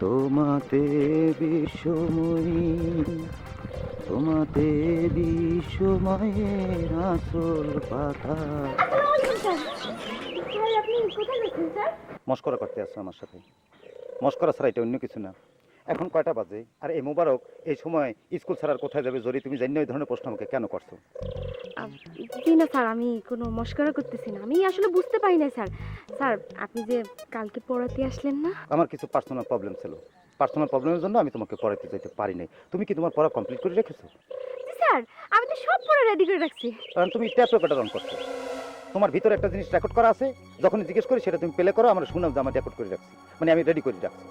তোমাতে বিশ্বময়ী তোমাতে বিশ্বময়ের আসল পাতা। মস্করা করতে আসছো আমার সাথে। মস্করা ছাড়া এটা অন্য কিছু না। এখন কয়টা বাজে? আর এই মোবারক এই সময় স্কুল ছাড়ার কোথায় যাবে? জরি তুমি জানি এই ধরনের প্রশ্ন আমাকে কেন করছ? জি না স্যার আমি কোনো মস্করা করতেছি না। আমি আসলে বুঝতে পারি না স্যার। স্যার আপনি যে কালকে পড়াতে আসলেন না? আমার কিছু পার্সোনাল প্রবলেম ছিল। পার্সোনাল প্রবলেমের জন্য আমি তোমাকে পড়াতে যেতে পারি নাই। তুমি কি তোমার পড়া কমপ্লিট করে রেখেছো? স্যার আমি তো সব পড়া রেডি করে রাখছি। কারণ তুমি ট্যাপ রেকর্ডার অন করছ। তোমার ভিতরে একটা জিনিস রেকর্ড করা আছে। যখন জিজ্ঞেস করি সেটা তুমি প্লে করো আমরা শুনাম যে আমার রেকর্ড করে রাখছি। মানে আমি রেডি করে রাখছি।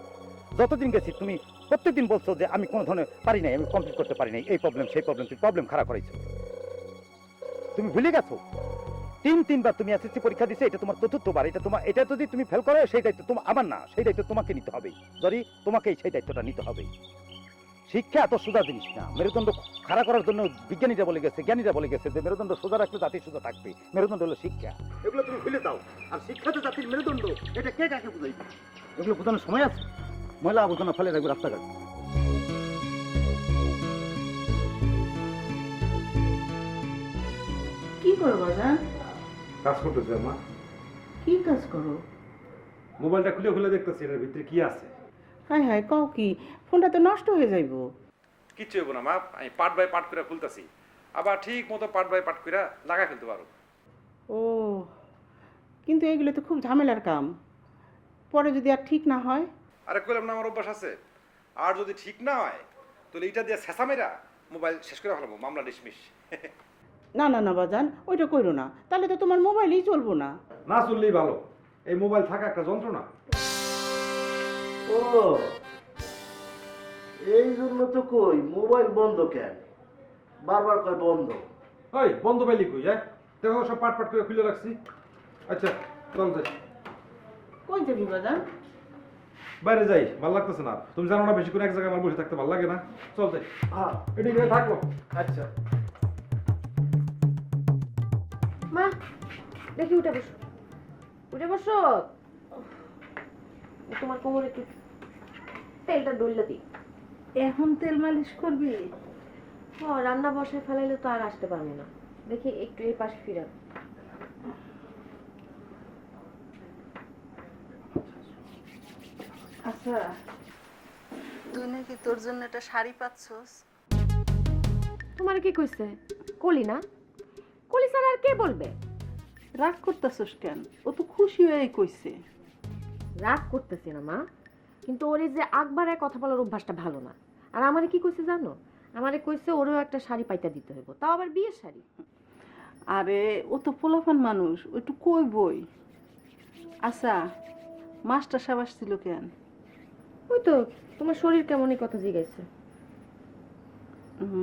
যতদিন গেছি তুমি প্রত্যেকদিন বলছো যে আমি কোনো ধরনের পারি নাই আমি কমপ্লিট করতে পারি নাই। এই প্রবলেম সেই প্রবলেম তুমি প্রবলেম খারাপ করাইছো তুমি ভুলে গেছো? তিন তিনবার তুমি এসএসসি পরীক্ষা দিছে এটা তোমার চতুর্থবার এটা তোমার এটা যদি তুমি ফেল করো সেই দায়িত্ব তোমার আমার না সেই দায়িত্ব তোমাকে নিতে হবে। যদি তোমাকেই সেই দায়িত্বটা নিতে হবে। শিক্ষা এত সোজা জিনিস না। মেরুদণ্ড খাড়া করার জন্য বিজ্ঞানীরা বলে গেছে জ্ঞানীরা বলে গেছে যে মেরুদণ্ড সোজা রাখলে জাতি সোজা থাকবে। মেরুদণ্ড হলো শিক্ষা। এগুলো তুমি ভুলে দাও আর শিক্ষা তো জাতির মেরুদণ্ড এটা কে কাকে বুঝাইবে? এগুলো বোঝানোর সময় আছে? ময়লা আবর্জনা ফেলে রাখবে রাস্তাঘাট। কি করো বাজান? কাজ করতেছে মা কি কাজ করো? মোবাইলটা খুলে খুলে দেখতেছি এটার ভিতরে কি আছে? হাই হাই কও কি? ফোনটা তো নষ্ট হয়ে যাইবো। কিচ্ছু হইব না মা। আমি পার্ট বাই পার্ট করে খুলতেছি। আবার ঠিক মতো পার্ট বাই পার্ট করে লাগাই ফেলতে পারো। ও কিন্তু এগুলো তো খুব ঝামেলার কাম। পরে যদি আর ঠিক না হয়? আরে কইলাম না আমার অভ্যাস আছে। আর যদি ঠিক না হয় তাহলে এটা দিয়ে শেষা মেরা মোবাইল শেষ করে ফেলাবো মামলা ডিসমিস না না না বাজান ওইটা কইরো না। তাহলে তো তোমার মোবাইলই চলবো না। না চললেই ভালো। এই মোবাইল থাকা একটা যন্ত্রণা। ও এই জন্য তো কই মোবাইল বন্ধ কেন? বারবার কয় বন্ধ। ওই বন্ধ পাইলি কই হ্যাঁ? দেখো সব পাট পাট করে খুলে রাখছি। আচ্ছা চল যাই। কই যাবি বাজান? বাইরে যাই ভালো লাগতেছে না তুমি জানো না বেশি করে এক জায়গায় আমার বসে থাকতে ভালো লাগে না? চল যাই। হ্যাঁ এদিকে থাকব আচ্ছা। মা দেখি উঠে বসো। উঠে বসো। তোমার কোমরে একটু তেলটা ডললে দিই এখন তেল মালিশ করবি? ও রান্না বসায় ফেলাইলে তো আর আসতে পারব না। দেখি একটু এই পাশে ফিরান আচ্ছা। তুই নাকি তোর জন্য একটা শাড়ি পাচ্ছস? তোমার কি কইছে? কলি না? কলি স্যার আর কে বলবে? রাগ করতেছস কেন? ও তো খুশি হয়ে কইছে। রাগ করতেছি না মা। কিন্তু ওর এই যে আকবারে কথা বলার অভ্যাসটা ভালো না। আর আমারে কি কইছে জানো? আমারে কইছে ওরও একটা শাড়ি পাইতা দিতে হইব। তাও আবার বিয়ের শাড়ি। আরে ও তো পোলাপান মানুষ ও একটু কই বই আচ্ছা মাস্টার সাবাস ছিল কেন? ওই তো তোমার শরীর কেমন এই কথা জিগাইছে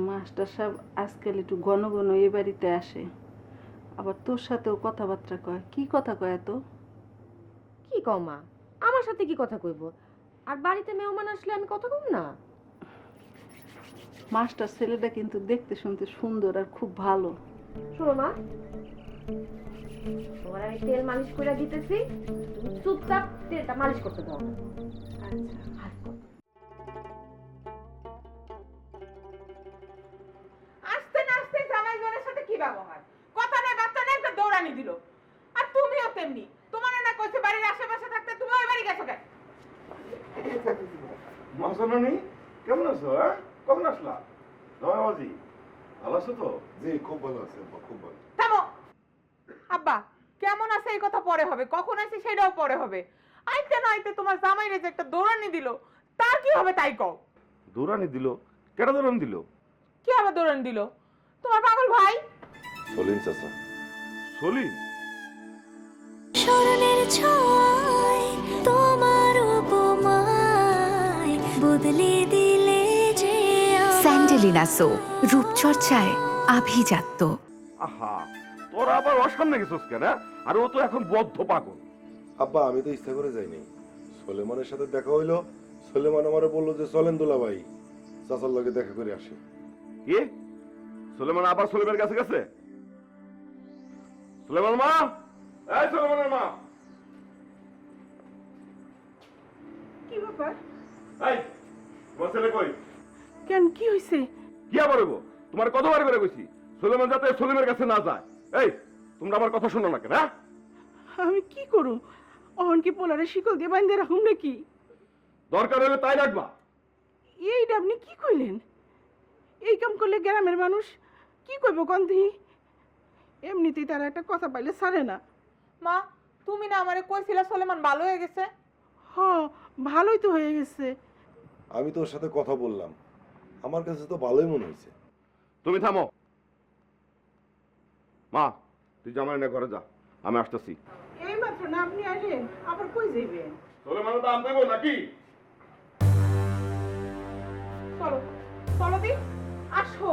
মাস্টার সাহেব আজকাল একটু ঘন ঘন এ বাড়িতে আসে। আবার তোর সাথেও কথাবার্তা কয়। কি কথা কয় এত? কি কও মা? আমার সাথে কি কথা কইব? আর বাড়িতে মেহমান আসলে আমি কথা কম না? মাস্টার ছেলেটা কিন্তু দেখতে শুনতে সুন্দর আর খুব ভালো। শোনো মা তোমার আমি তেল মালিশ করে দিতেছি তুমি চুপচাপ তেলটা মালিশ করতে দাও। আসতে না আসতে জামাই জনের সাথে কি ব্যবহার? কথা না বার্তা না একটা দৌড়ানি দিল। আর তুমিও তেমনি। তোমার না কইছে বাড়ির আশেপাশে থাকতে তুমি ওই বাড়ি গেছো কেন? মাসনানি কেমন আছো হ্যাঁ? কখন আসলা? নয়াবাজি ভালো আছো তো? জি খুব ভালো আছে খুব ভালো। থামো। আব্বা কেমন আছে এই কথা পরে হবে? কখন আছে সেটাও পরে হবে। আইতে না আইতে তোমার জামাই রে যে একটা দৌড়ানি দিল। তার কি হবে তাই কও? দৌড়ানি দিল? কেটা দৌড়ানি দিল? কি হবে দৌড়ানি দিল? তোমার পাগল ভাই? সলিন চাচা। সলিম স্মরণের ছয় তোমার উপমায় বদলে দিলে যে স্যান্ডেলিনা সো রূপচর্চায় আভিজাত্য। আহা তোরা আবার অসামনে গেছিস কেন হ্যাঁ? আর ও তো এখন বদ্ধ পাগল। আব্বা আমি তো ইচ্ছা করে যাইনি। সোলেমানের সাথে দেখা হইল সোলেমান আমারে বলল যে চলেন দুলা ভাই চাচার লগে দেখা করে আসি। কি? সুলেমান আবার সুলেমের কাছে গেছে? সুলেমান মা? এই সুলেমানের মা! কি ব্যাপার? এই তোমার ছেলে কই? কেন কি হয়েছে কি আবার হইব? তোমার কতবার করে কইছি? সুলেমান যাতে সুলেমের কাছে না যায়। এই তোমরা আমার কথা শোনো না কেন হ্যাঁ? আমি কি করু অহন কি পোলারে শিকল দিয়ে বাঁধতে রাখুন নাকি? দরকার হলে তাই রাখবা। এইটা আপনি কি কইলেন? এই কাম করলে গ্রামের মানুষ কি কইব কন্তি এমনিতেই তারা একটা কথা পাইলে ছাড়ে না। মা তুমি না আমারে কইছিলা সলেমান ভালো হয়ে গেছে? হ ভালোই তো হয়ে গেছে। আমি তোর সাথে কথা বললাম। আমার কাছে তো ভালোই মনে হয়েছে। তুমি থামো। মা তুই জামাই না ঘরে যা। আমি আসতেছি। মাত্র না আপনি আইলেন আবার কই যাইবেন? সুলেমান দাম দেব নাকি? চলো চলো দি। আসো,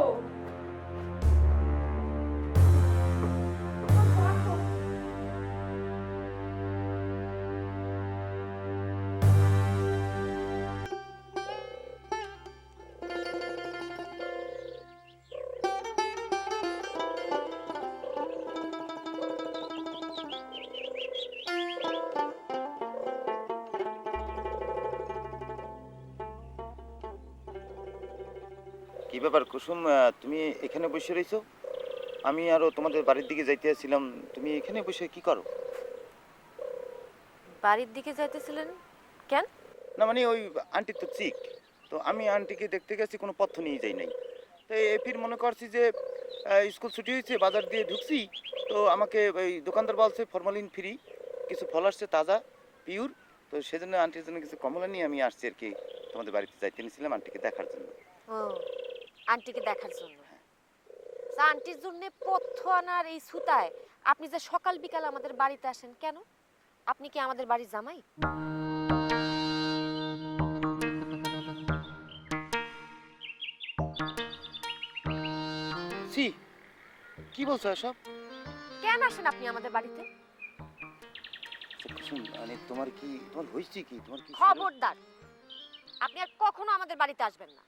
ব্যাপার কুসুম তুমি এখানে বসে রইছো? আমি আরও তোমাদের বাড়ির দিকে যাইতে আসছিলাম তুমি এখানে বসে কি করো? বাড়ির দিকে যাইতেছিলেন কেন? না মানে ওই আন্টি তো চিক তো আমি আন্টিকে দেখতে গেছি কোনো পথ নিয়ে যাই নাই। তো এই ফির মনে করছি যে স্কুল ছুটি হয়েছে বাজার দিয়ে ঢুকছি তো আমাকে ওই দোকানদার বলছে ফরমালিন ফ্রি কিছু ফল আসছে তাজা পিওর তো সেজন্য আন্টির জন্য কিছু কমলা নিয়ে আমি আসছি আর কি তোমাদের বাড়িতে যাইতে নিয়েছিলাম আন্টিকে দেখার জন্য। ও আন্টিকে দেখার জন্য। তা আন্টির জন্য পথ্য আনার এই সুতায় আপনি যে সকাল বিকাল আমাদের বাড়িতে আসেন কেন? আপনি কি আমাদের বাড়ির জামাই? সি কি বলছো এসব? কেন আসেন আপনি আমাদের বাড়িতে? আচ্ছা, মানে তোমার কি তোমার হয়েছে কি? তোমার কি খবরদার। আপনি আর কখনো আমাদের বাড়িতে আসবেন না।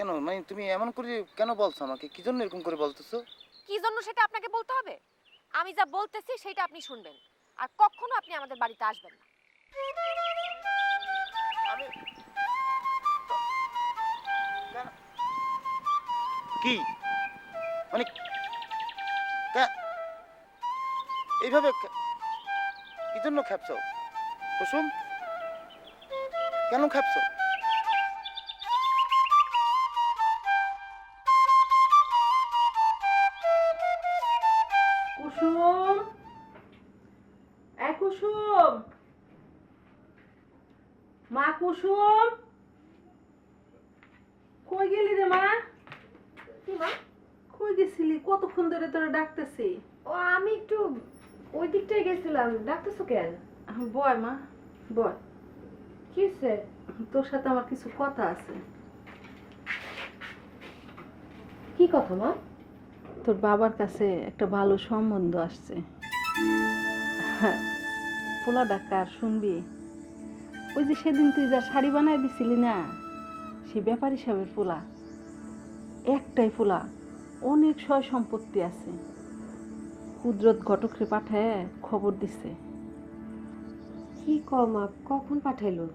কেন? মানে তুমি এমন করে কেন বলছো আমাকে? কি জন্য এরকম করে বলতেছো? কি জন্য সেটা আপনাকে বলতে হবে? আমি যা বলতেছি সেটা আপনি শুনবেন। আর কখনো আপনি আমাদের বাড়িতে আসবেন না। কি? মানে কা- এইভাবে কি জন্য খাপছ? কুসুম? কেন খাপছ? কুসুম। মা কুসুম। কই গেলি রে মা? কি মা? কই গেছিলি? কতক্ষণ ধরে তোরা ডাকতেছি? ও আমি একটু ওই দিকটায় গেছিলাম। ডাকতেছো কেন? বয় মা বয়। কি তোর সাথে আমার কিছু কথা আছে। কি কথা মা? তোর বাবার কাছে একটা ভালো সম্বন্ধ আসছে। পোলা ডাক্তার শুনবি। ওই যে সেদিন তুই যা শাড়ি বানাই দিছিলি না সে ব্যাপারী সাহেবের পোলা। একটাই পোলা অনেক সয় সম্পত্তি আছে। কুদরত ঘটকরে পাঠায় খবর দিছে। কি কও মা কখন পাঠাইলো?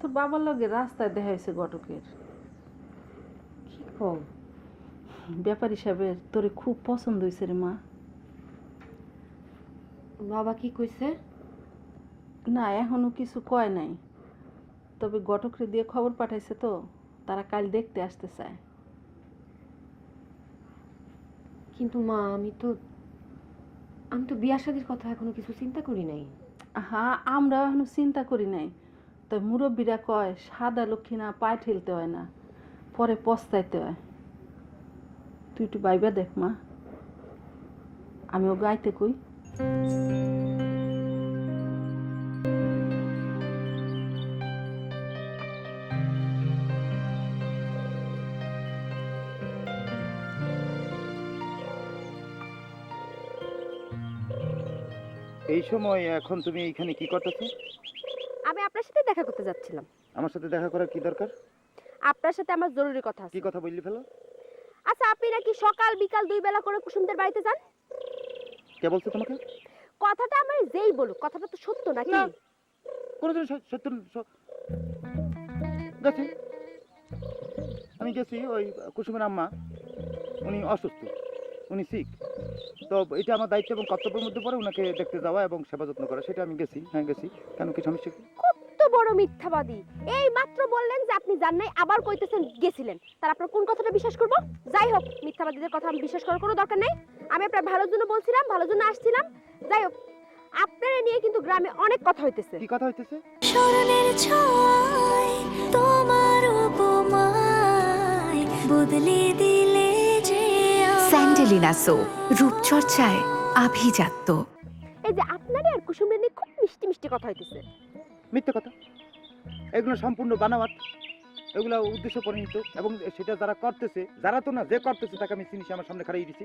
তোর বাবার লগে রাস্তায় দেখা হয়েছে ঘটকের। কি কও ব্যাপারী সাহেবের তোরে খুব পছন্দ হয়েছে রে মা। বাবা কি কইছে? না এখনও কিছু কয় নাই। তবে ঘটকরে দিয়ে খবর পাঠাইছে তো তারা কাল দেখতে আসতে চায়। কিন্তু মা আমি তো আমি তো বিয়া শাদির কথা এখনও কিছু চিন্তা করি নাই। হ্যাঁ আমরা এখনও চিন্তা করি নাই। তবে মুরব্বীরা কয় সাদা লক্ষ্মী না পায়ে ঠেলতে হয় না পরে পস্তাইতে হয়। তুই একটু বাইবা দেখ মা। আমিও গাইতে কই। এই সময় এখন তুমি এইখানে কি করতেছো? আমি আপনার সাথে দেখা করতে যাচ্ছিলাম। আমার সাথে দেখা করার কি দরকার? আপনার সাথে আমার জরুরি কথা আছে। কি কথা বললি ফেলো? আচ্ছা আপনি নাকি সকাল বিকাল দুই বেলা করে কুসুমদের বাড়িতে যান? কে বলছে তোমাকে? কথাটা আমার যেই বলুক কথাটা তো সত্য নাকি? না। কোনোদিন সত্য গেছি। আমি গেছি ওই কুসুমের আম্মা উনি অসুস্থ। উনি সিক তো এটা আমার দায়িত্ব এবং কর্তব্যের মধ্যে পড়ে ওনাকে দেখতে যাওয়া এবং সেবা যত্ন করা সেটা আমি গেছি হ্যাঁ গেছি। কেন কি সমস্যা কি? কত বড় মিথ্যাবাদী। এই মাত্র বললেন যে আপনি জান নাই আবার কইতেছেন গেছিলেন। তার আপনার কোন কথাটা বিশ্বাস করব? যাই হোক মিথ্যাবাদীদের কথা আমি বিশ্বাস করার কোনো দরকার নেই। আমি আপনার ভালোর জন্য বলছিলাম ভালোর জন্য আসছিলাম। যাই হোক আপনারা নিয়ে কিন্তু গ্রামে অনেক কথা হইতেছে। কি কথা হইতেছে? স্মরণের ছয় স্যান্ডেলিনা রূপচর্চায় আভিজাত্য। এই যে আপনারা আর কুসুমের নিয়ে খুব মিষ্টি মিষ্টি কথা হইতেছে। মিথ্যে কথা। এগুলো সম্পূর্ণ বানাওয়াত। এগুলো উদ্দেশ্য পরিণত এবং সেটা যারা করতেছে যারা তো না যে করতেছে তাকে আমি চিনিস আমার সামনে খাড়িয়ে দিছি।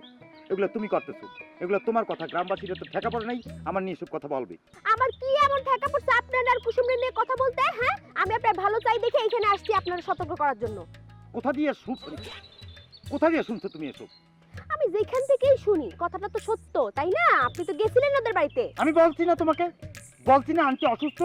এগুলো তুমি করতেছো। এগুলো তোমার কথা গ্রামবাসীরা তো ঠেকা পড়ে নাই আমার নিয়ে সব কথা বলবে। আমার কি এমন ঠেকা পড়ছে? আপনার আর কুসুমের নিয়ে কথা বলতে? হ্যাঁ? আমি আপনার ভালো চাই দেখে এখানে আসছি আপনার সতর্ক করার জন্য। কোথা দিয়ে শুন কোথা দিয়ে শুনছো তুমি এসব? আমি যেখান থেকেই শুনি কথাটা তো সত্য তাই না? আপনি তো গেছিলেন ওদের বাড়িতে। আমি বলছি না তোমাকে বলছি না আন্টি অসুস্থ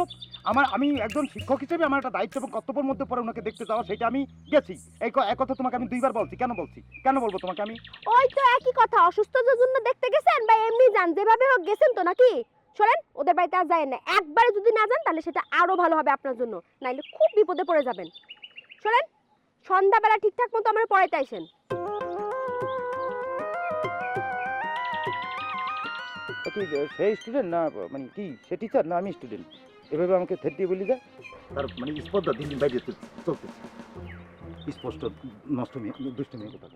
আমার আমি একজন শিক্ষক হিসেবে আমার একটা দায়িত্ব এবং কর্তব্যের মধ্যে পড়ে ওনাকে দেখতে যাওয়া সেটা আমি গেছি। এই এক কথা তোমাকে আমি দুইবার বলছি কেন বলছি? কেন বলব তোমাকে আমি? ওই তো একই কথা অসুস্থতার জন্য দেখতে গেছেন বা এমনি যান যেভাবে হোক গেছেন তো নাকি? শোনেন ওদের বাড়িতে আর যায় না। একবারে যদি না যান তাহলে সেটা আরও ভালো হবে আপনার জন্য। নাইলে খুব বিপদে পড়ে যাবেন। শোনেন সন্ধ্যাবেলা ঠিকঠাক মতো আমার পড়াইতে আসেন তা সেই স্টুডেন্ট না মানে কি সে টিচার না আমি স্টুডেন্ট এভাবে আমাকে থেট দিয়ে বলি যায়। তার মানে স্পর্ধা দিন দিন বাইরে চলছে স্পষ্ট দুষ্ট মেয়ে কথা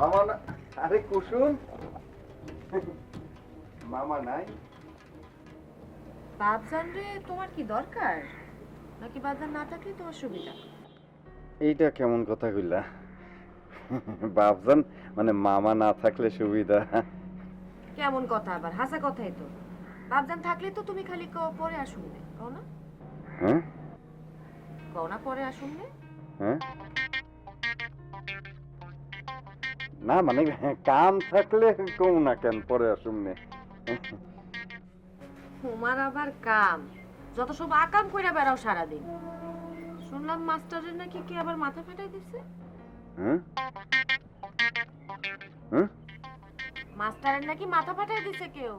মামা না আরে কুসুম। মামা নাই। বাবজান রে তোমার কি দরকার? নাকি বাবজান না থাকলে তোমার সুবিধা এইটা কেমন কথা কইলা? বাপজান মানে মামা না থাকলে সুবিধা। কেমন কথা আবার? হাসা কথাই তো। বাবজান থাকলে তো তুমি খালি কও পরে আসুন নে কও না? হ্যাঁ? কও না পরে আসুন নে হ্যাঁ? না মানে কাম থাকলে কম না কেন পরে আসুন নে তোমার আবার কাম। যত সব আকাম কইরা বেড়াও সারাদিন। শুনলাম মাস্টারের নাকি কি আবার মাথা ফাটাই দিছে? হ্যাঁ? হ্যাঁ? মাস্টারের নাকি মাথা ফাটাই দিছে কেউ?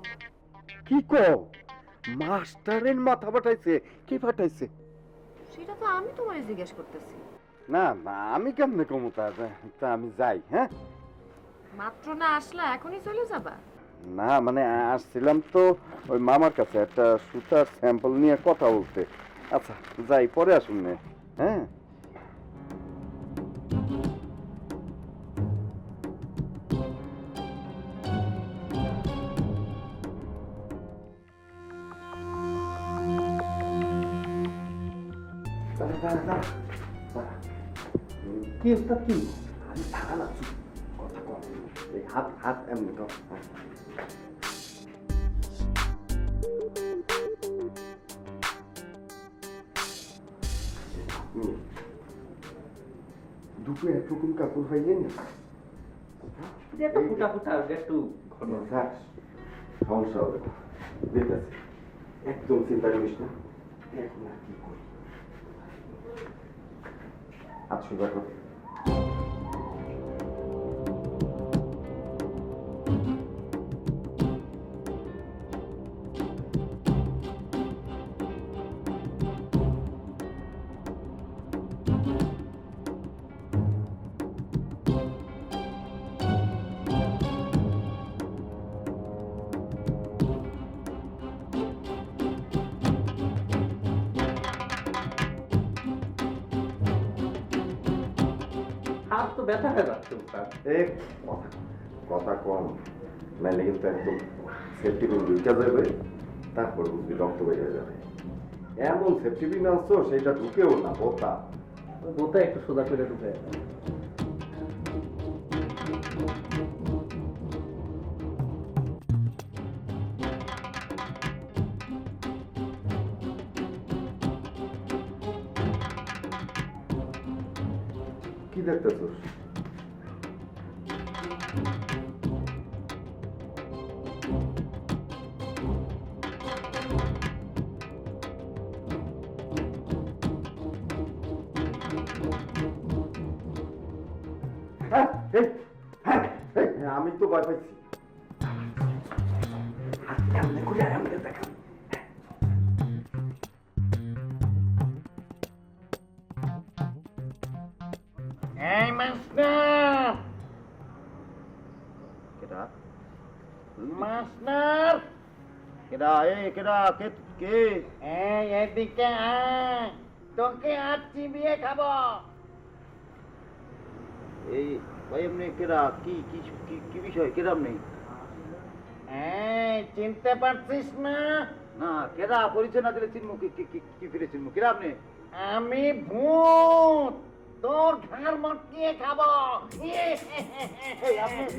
কি কও? মাস্টারের মাথা ফাটাইছে? কি ফাটাইছে? সেটা তো আমি তোমারে জিজ্ঞেস করতেছি। না না, আমি কেমনে কমু তা তা আমি যাই হ্যাঁ? মাত্র না আসলা এখনই চলে যাবা? না মানে আসছিলাম তো ওই মামার কাছে একটা সুতার স্যাম্পল নিয়ে কথা বলতে। আচ্ছা যাই পরে আসুন নে হ্যাঁ? কি আমি থাকা চুপ, কথা কম এই হাত হাত এমনি হ্যাঁ। আপনি দুটো একরকম কাপড় পাইলেন না ফুটা ফুটা একটু থাক, সমস্যা হবে না দেখতেছি একদম চিন্তা করিস না এখন আর কি করি আচ্ছা দেখো you হাত তো ব্যথা হয়ে যাচ্ছে এক কথা কথা কম নাইলে কিন্তু একদম সেফটি পিন ঢুকে যাবে তারপর বুঝবি রক্ত বেরিয়ে যাবে। এমন সেফটি পিন আনছো সেটা ঢুকেও না বোতা। বোতা একটু সোজা করে ঢুকে হ্যাঁ, এই, হ্যাঁ, এই, আমি তো ভয় পাইছি কেডা কে কে? এই এদিকে আয় তোকে আজকে বিয়ে খাব। এই ভাই এমনি কেডা? কি কি কি বিষয়? কেডা নেই? এই চিনতে পারছিস না? না কেডা? পরিচয় না দিলে চিনমু কি কি কি- ফিরে চিনমু? কেডা আপনি আমি ভূত তোর ঘাড় মটকিয়ে খাব। আপনি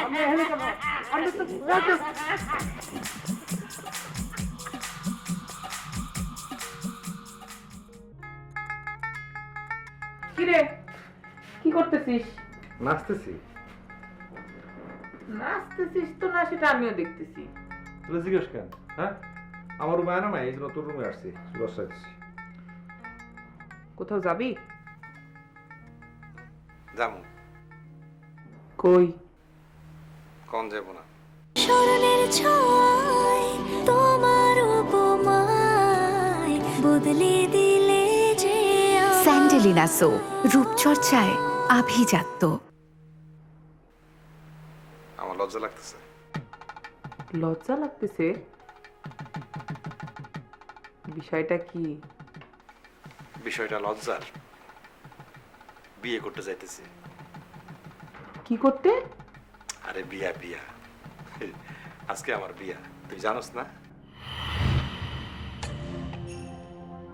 আপনি এখানে কেন? আপনি তো কিরে? কি করতেছিস? নাচতেছি। নাচতেছিস তো না সেটা আমিও দেখতেছি। তুই জিজ্ঞেস কেন? হ্যাঁ? আমার রুমে আয় না নাই এই জন্য তোর রুমে আসছি বসাইছি কোথাও যাবি? যাব। কই? কন যাব না? স্মরণের ছয় স্যান্ডেলিনা সো রূপচর্চায় আভিজাত্য। আমার লজ্জা লাগতেছে। লজ্জা লাগতেছে? বিষয়টা কি? বিষয়টা লজ্জার। বিয়ে করতে যাইতেছি। কি করতে? আরে বিয়া বিয়া। আজকে আমার বিয়া। তুই জানোস না?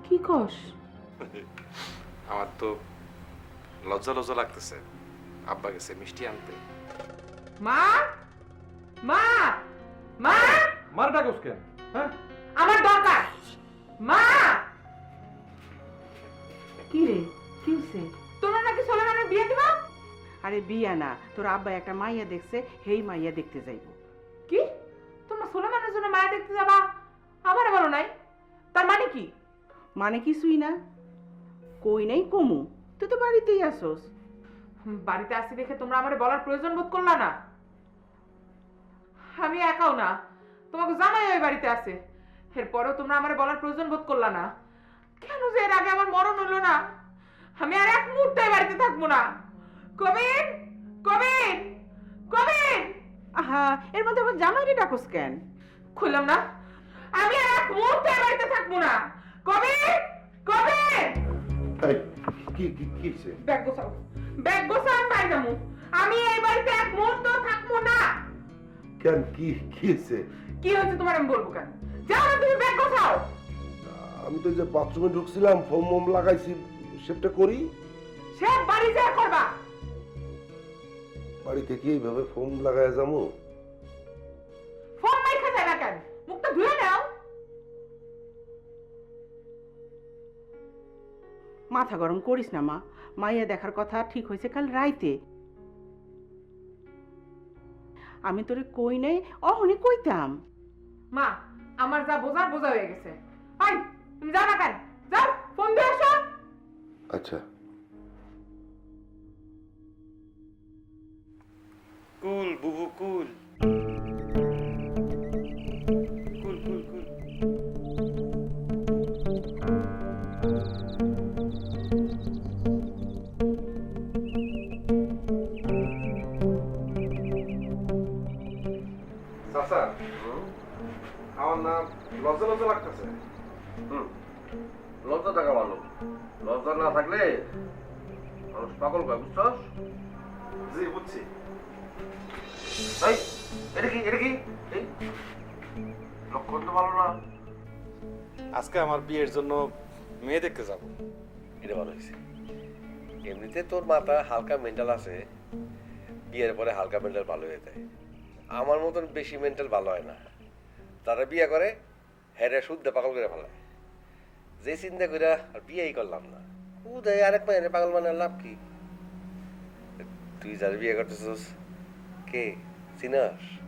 কি কস? আমার তো লজ্জা লজ্জা লাগতেছে। আব্বা গেছে মিষ্টি আনতে। মা? মা? মা? মার ডাকস কেন? হ্যাঁ? আমার দরকার। মা! কি রে? কি হইছে? তোমরা নাকি সোলেমানের বিয়ে দিবা? আরে বিয়া না তোর আব্বা একটা মাইয়া দেখছে হেই মাইয়া দেখতে যাইব। কি? তোমরা সোলেমানের জন্য মায়া দেখতে যাবা? আমার বলো নাই। তার মানে কি? মানে কিছুই না। কই নাই কমু তুই তো বাড়িতেই আসোস। বাড়িতে আসি দেখে তোমরা আমার বলার প্রয়োজন বোধ করলা না? আমি একাও না তোমাকে জানাই ওই বাড়িতে আছে। এরপরেও তোমরা আমার বলার প্রয়োজন বোধ করলা না। কেন যে এর আগে আমার মরণ হলো না? আমি আর এক মুহূর্তে বাড়িতে থাকব না। কবির কবির কবির! আহা এর মধ্যে আবার জামাইরে ডাকস কেন? খুললাম না। আমি আর এক মুহূর্তে বাড়িতে থাকব না। কবির কবির! এই, কি কি কি হইছে? ব্যাগ গোছাও। ব্যাগ গোছাও আমি বাড়ি যাব আমি এই বাড়িতে এক মুহূর্ত থাকব না। কেন? কি কি হইছে? কি হচ্ছে তোমার আমি বলব কেন? যাও না তুমি ব্যাগ গোছাও। আমি তো যে বাথরুমে ঢুকছিলাম ফোম মোম লাগাইছি সেটা করি। সে বাড়ি যা করবা। বাড়ি থেকে এইভাবে ফোম লাগাই যাব? মাথা গরম করিস না মা। মাইয়া দেখার কথা ঠিক হয়েছে কাল রাইতে। আমি তোরে কই নাই অহনি কইতাম। মা আমার যা বোঝার বোঝা হয়ে গেছে। আই তুমি যা না কেন? যাও ফোন দিয়ে আসো। আচ্ছা। কুল বুবু কুল কুল। লজ্জা লজ্জা লাগতেছে লজ্জা থাকা ভালো। লজ্জা না থাকলে মানুষ পাগল কয় বুঝছস? জি বুঝছি। এই এটা কি এটা কি? এই লক্ষণ তো ভালো না। আজকে আমার বিয়ের জন্য মেয়ে দেখতে যাব। এটা ভালো হয়েছে। এমনিতে তোর মাথা হালকা মেন্টাল আছে বিয়ের পরে হালকা মেন্টাল ভালো হয়ে যায়। আমার মতন বেশি মেন্টাল ভালো হয় না। তারা বিয়ে করে হেরে শুদ্ধ পাগল করে ফেলে। যে চিন্তা করে আর বিয়েই করলাম না। উদয় আরেক মায়ের পাগল মানে লাভ কি? তুই যার বিয়ে করতেছিস, কে? চিনাস?